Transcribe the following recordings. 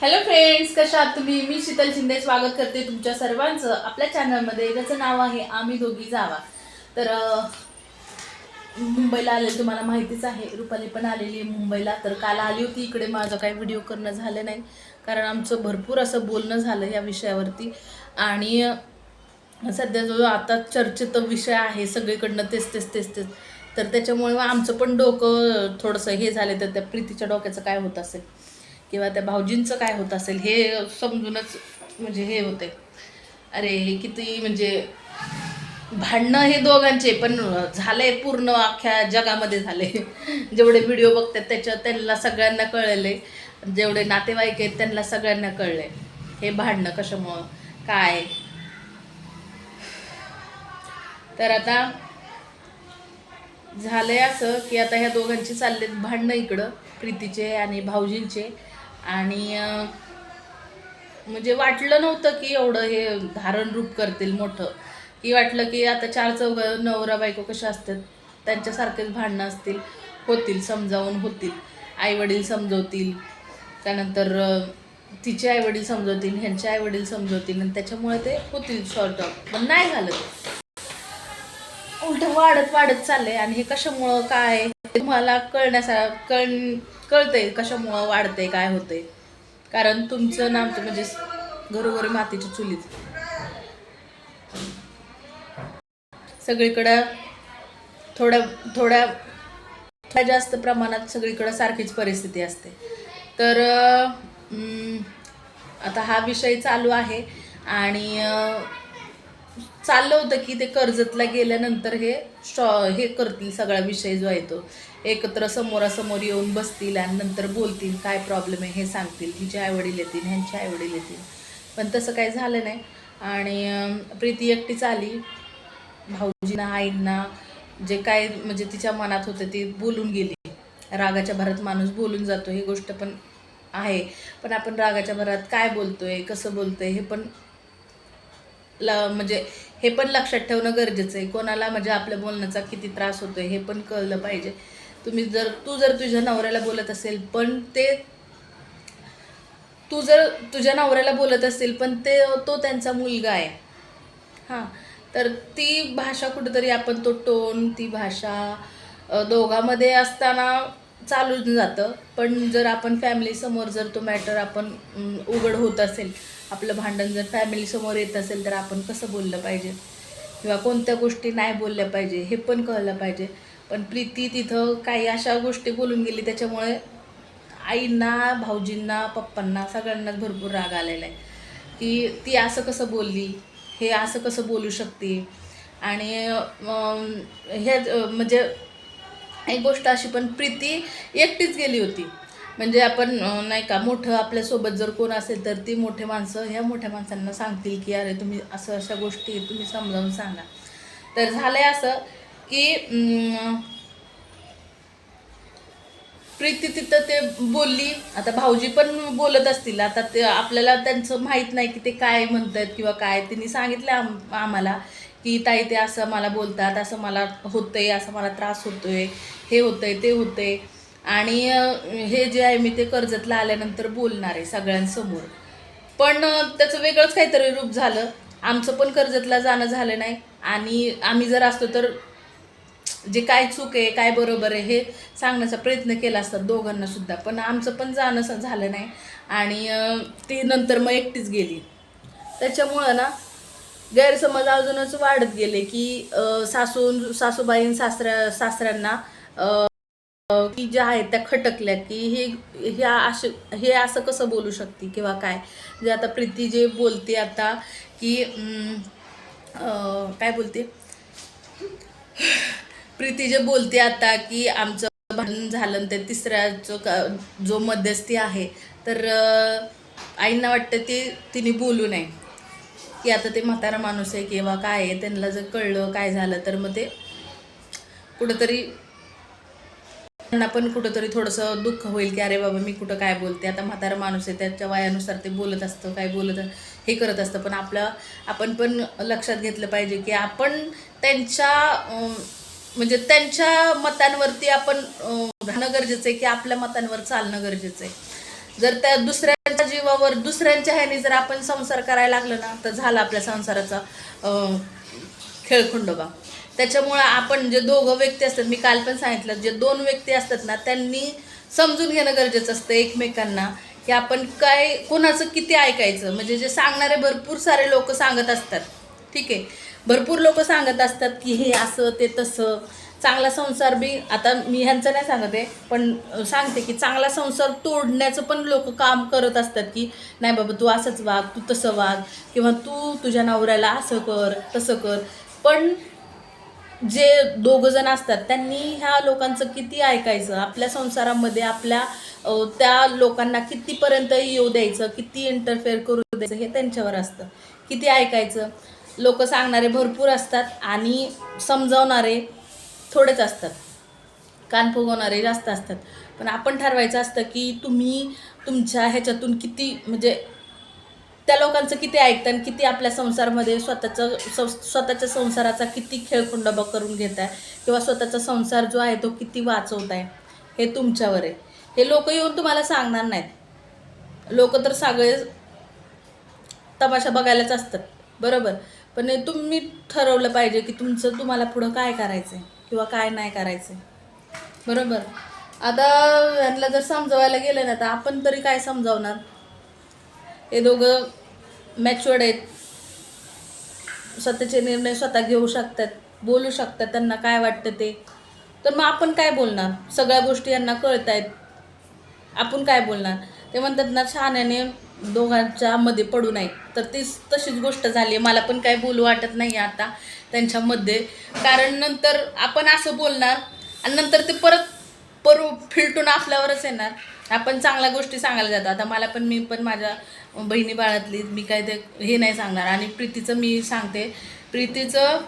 Hello friends कशा आहात तुम्ही? मी शीतल शिंदे स्वागत करते तुमच्या सर्वांचं. आपल्या चॅनलमध्ये ज्याचं नाव आहे आम्ही दोघी जावा. तर मुंबईला आले तुम्हाला माहितीच आहे. रुपाली पण आलेली आहे मुंबईला. तर काल आली होती इकडे. माझं काही व्हिडिओ करणं झालं नाही. कारण आमचं भरपूर असं बोलणं झालं या विषयावरती. आणि सध्या जो आता चर्चेत विषय आहे सगळीकडनं तेच तेच तेच तेच. तर त्याच्यामुळे आमचं पण डोकं थोडंसं हे झालं. तर त्या प्रीतीच्या डोक्याचं काय होत असेल? किंवा त्या भाऊजींचं काय होत असेल हे समजूनच म्हणजे हे होते. अरे हे किती म्हणजे भांडणं हे दोघांचे पण झालंय पूर्ण अख्ख्या जगामध्ये झाले जेवढे व्हिडिओ बघतात त्याच्यात त्यांना सगळ्यांना कळले जेवढे नातेवाईक आहेत त्यांना सगळ्यांना कळले हे भांडणं कशामुळं? काय? तर आता झालंय असं की आता ह्या दोघांची चाललेत भांडणं इकडं प्रीतीचे आणि भाऊजींचे. आणि म्हणजे वाटलं नव्हतं की एवढं हे धारण रूप करतील मोठं. की वाटलं की आता चार चौघ नवरा बायको कशा असतात त्यांच्यासारखेच भांडणं असतील होतील समजावून होतील. आईवडील समजवतील त्यानंतर तिचे आईवडील समजवतील ह्यांचे आईवडील समजवतील आणि त्याच्यामुळे ते होतील सॉर्ट ऑफ पण नाही झालं ते. वाढत वाढत चाललंय आणि हे कशामुळं काय तुम्हाला कळण्यासा कळ कळतंय कशामुळं वाढतंय काय होतंय कारण तुमचं नाम तर म्हणजे घरोघरी मातीची चुलीच सगळीकडं थोड्या थोड्या थोड्या जास्त प्रमाणात सगळीकडं सारखीच परिस्थिती असते तर आता हा विषय चालू आहे आणि चाललं होतं की ते कर्जतला गेल्यानंतर हे शॉ हे करतील सगळा विषय जो आहे तो. एकत्र समोरासमोर येऊन बसतील आणि नंतर बोलतील काय प्रॉब्लेम आहे हे सांगतील हिचे आईवडील येतील ह्यांचे आईवडील येतील. पण तसं काही झालं नाही. आणि प्रीती एकटीच आली. भाऊजींना आईंना जे काय म्हणजे तिच्या मनात होतं ते बोलून गेली. रागाच्या भरात माणूस बोलून जातो ही गोष्ट पण आहे. पण आपण रागाच्या भरात काय बोलतोय कसं बोलतोय हे पण ल म्हणजे हे पण लक्षात ठेवणं गरजेचं आहे. कोणाला म्हणजे आपल्या बोलण्याचा किती त्रास होतोय हे पण कळलं पाहिजे. तुम्ही जर तू जर तुझ्या नवऱ्याला बोलत असेल पण ते तू जर तुझ्या नवऱ्याला बोलत असेल पण ते तो त्यांचा मुलगा आहे. हां. तर ती भाषा कुठंतरी आपण तो टोन ती भाषा दोघामध्ये दोघांमध्ये असताना चालून जातं. पण जर आपण फॅमिलीसमोर जर तो मॅटर आपण उघड होत असेल आपलं भांडण जर फॅमिलीसमोर येत असेल तर आपण कसं बोललं पाहिजे? किंवा कोणत्या गोष्टी नाही बोलल्या पाहिजे हे पण कळलं पाहिजे. पण प्रीती तिथं काही अशा गोष्टी बोलून गेली त्याच्यामुळे आईंना भाऊजींना पप्पांना सगळ्यांनाच भरपूर राग आलेला आहे. की ती असं कसं बोलली? हे असं कसं बोलू शकते? आणि अं, हे म्हणजे एक गोष्ट अशी पण प्रीती एकटीच गेली होती. म्हणजे आपण नाही का मोठं आपल्यासोबत जर कोण असेल तर ती मोठे माणसं ह्या मोठ्या माणसांना सांगतील की अरे तुम्ही असं अशा गोष्टी तुम्ही समजावून सांगा. तर झालंय असं की प्रीती तिथं ते बोलली. आता भाऊजी पण बोलत असतील. आता ते आपल्याला त्यांचं माहीत नाही की ते काय म्हणतात किंवा काय. त्यांनी सांगितलं आम आम्हाला की ताई ते असं मला बोलतात. असं मला होतंय. असं मला त्रास होतोय. हे होतंय ते होतंय. आणि हे जे आहे मी ते कर्जतला आल्यानंतर बोलणार आहे सगळ्यांसमोर. पण त्याचं वेगळंच काहीतरी रूप झालं. आमचं पण कर्जतला जाणं झालं नाही. आणि आम्ही जर असतो तर जे काय चूक आहे काय बरोबर आहे हे सांगण्याचा प्रयत्न केला असतात दोघांना सुद्धा. पण आमचं पण जाणं झालं नाही. आणि ती नंतर मग एकटीच गेली. त्याच्यामुळं ना गैरसमज अजूनच वाढत गेले की सासून सासूबाईं सासऱ्या सासऱ्यांना की ज्या आहेत त्या खटकल्या की हे ह्या असे हे असं कसं बोलू शकते किंवा काय? जे आता प्रीती जे बोलते आता की काय बोलते? प्रीती जे बोलते आता की आमचं भांडण झालं ते तिसऱ्याचं का- जो मध्यस्थी आहे तर आईंना वाटतं ते तिने बोलू नये. की आता ते म्हातारा माणूस आहे किंवा काय आहे त्यांना जर कळलं काय झालं तर मग ते कुठंतरी त्यांना पण कुठंतरी थोडंसं दुःख होईल की अरे बाबा मी कुठं काय बोलते? आता म्हातारा माणूस आहे त्याच्या वयानुसार ते बोलत असतं काय बोलत हे करत असतं. पण आपलं आपण पण लक्षात घेतलं पाहिजे की आपण त्यांच्या अं, म्हणजे त्यांच्या मतांवरती आपण राहणं गरजेचं आहे की आपल्या मतांवर चालणं गरजेचं आहे. जर त्या दुसऱ्यांच्या जीवावर दुसऱ्यांच्या ह्याने जर आपण संसार करायला लागलो ना तर झाला आपल्या संसाराचा अं, खेळखंडोबा त्याच्यामुळं आपण जे दोघं व्यक्ती असतात मी काल पण सांगितलं जे दोन व्यक्ती असतात ना त्यांनी समजून घेणं गरजेचं असतं एकमेकांना की आपण काय कोणाचं किती ऐकायचं. म्हणजे जे सांगणारे भरपूर सारे लोक सांगत असतात. ठीक आहे? भरपूर लोक सांगत असतात की हे असं ते तसं. चांगला संसार बी आता मी ह्यांचं नाही सांगत आहे पण सांगते की चांगला संसार तोडण्याचं पण लोक काम करत असतात की नाही बाबा तू असंच वाग तू तसं वाग किंवा तू तुझ्या नवऱ्याला असं कर तसं कर. पण जे दोघं जण असतात त्यांनी ह्या लोकांचं किती ऐकायचं? आपल्या संसारामध्ये आपल्या त्या लोकांना कितीपर्यंत येऊ द्यायचं? किती इंटरफेअर करू द्यायचं? हे त्यांच्यावर असतं. किती ऐकायचं? लोक सांगणारे भरपूर असतात आणि समजावणारे थोडेच असतात. कान फुगवणारे जास्त असतात. पण आपण ठरवायचं असतं की तुम्ही तुमच्या ह्याच्यातून किती म्हणजे त्या लोकांचं किती ऐकतं आणि किती आपल्या संसारमध्ये स्वतःचं सं स्वतःच्या संसाराचा किती खेळखुंडोबा करून घेत आहे किंवा स्वतःचा संसार जो आहे तो किती वाचवत आहे हे तुमच्यावर आहे. हे लोक येऊन तुम्हाला सांगणार नाहीत. लोक तर सगळे तमाशा बघायलाच असतात बरोबर? पण तुम्ही ठरवलं पाहिजे की तुमचं तुम्हाला पुढं काय करायचं आहे किंवा काय नाही करायचं आहे बरोबर? आता ह्यांना जर समजवायला गेलं ना तर आपण तरी काय समजावणार? हे दोघं मॅच्युअर्ड आहेत. स्वतःचे निर्णय स्वतः घेऊ शकतात बोलू शकतात त्यांना काय वाटतं ते. तर मग आपण काय बोलणार? सगळ्या गोष्टी यांना कळत आहेत आपण काय बोलणार? ते म्हणतात ना शहाण्याने दोघांच्या मध्ये पडू नये. तर ती तशीच गोष्ट झाली आहे. मला पण काय बोलू वाटत नाही आता त्यांच्यामध्ये. कारण नंतर आपण असं बोलणार आणि नंतर ते परत परू फिलटून आपल्यावरच येणार. आपण चांगल्या गोष्टी सांगायला जातो. आता मला पण मी पण माझ्या बहिणी बाळातली मी काय ते हे नाही सांगणार. आणि प्रीतीचं मी सांगते. प्रीतीचं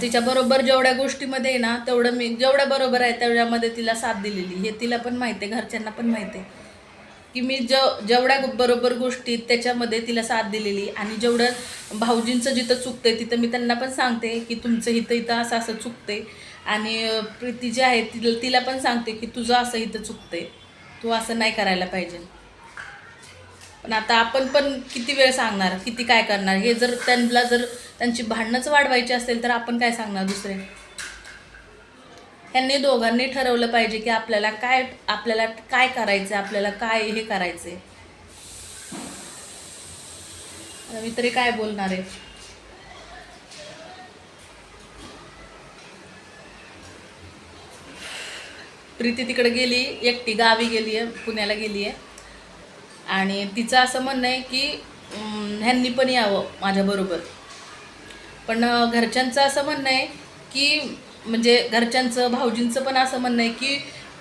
तिच्याबरोबर जेवढ्या गोष्टीमध्ये आहे ना तेवढं मी जेवढ्या बरोबर आहे तेवढ्यामध्ये तिला साथ दिलेली. हे तिला पण माहिती आहे घरच्यांना पण माहिती आहे. की मी ज जेवढ्या बरोबर गोष्टी त्याच्यामध्ये तिला साथ दिलेली. आणि जेवढं भाऊजींचं जिथं चुकते तिथं मी त्यांना पण सांगते की तुमचं इथं इथं असं असं चुकते आणि प्रीती जी आहे तिला तिला पण सांगते की तुझं असं इथं चुकतंय. तू असं नाही करायला पाहिजे. पण आता आपण पण किती वेळ सांगणार किती काय करणार? हे जर त्यांना जर त्यांची भांडणंच वाढवायची असेल तर आपण काय सांगणार दुसरे? ह्यांनी दोघांनी ठरवलं पाहिजे की आपल्याला काय आपल्याला काय करायचं आपल्याला काय हे करायचं आहे मी तरी काय बोलणार आहे? प्रीती तिकडे गेली एकटी गावी गेली आहे पुण्याला गेली आहे आणि तिचं असं म्हणणं आहे की ह्यांनी पण यावं माझ्याबरोबर पण घरच्यांचं असं म्हणणं आहे की म्हणजे घरच्यांचं भाऊजींचं पण असं म्हणणं आहे की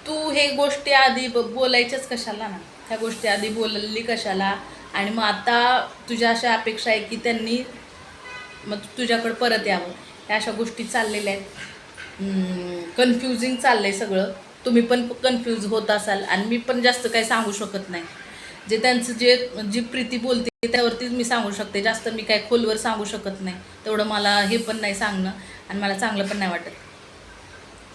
तू हे गोष्टी आधी ब- बोलायच्याच कशाला? ना ह्या गोष्टी आधी बोलली कशाला? आणि मग आता तुझ्या अशा अपेक्षा आहे की त्यांनी मग तुझ्याकडं परत यावं. ह्या अशा गोष्टी चाललेल्या आहेत. कन्फ्युजिंग चाललं आहे सगळं. तुम्ही पण कन्फ्यूज होत असाल आणि मी पण जास्त काही सांगू शकत नाही. जे त्यांचं जे जी प्रीती बोलते त्यावरतीच मी सांगू शकते. जास्त मी काय खोलवर सांगू शकत नाही. तेवढं मला हे पण नाही सांगणं आणि मला चांगलं पण नाही वाटत.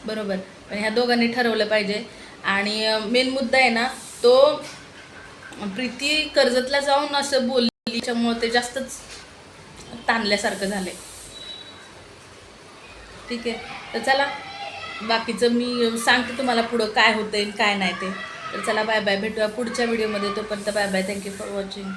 बरोबर. पण ह्या दोघांनी ठरवलं पाहिजे. आणि मेन मुद्दा आहे ना तो प्रीती कर्जतला जाऊन असं बोलली त्याच्यामुळं ते जास्तच ताणल्यासारखं झालंय. ठीक आहे. तर चला बाकीचं मी सांगते तुम्हाला पुढं काय होतं आणि काय नाही ते. तर चला बाय बाय भेटूया पुढच्या व्हिडिओमध्ये तोपर्यंत bye bye thank you for watching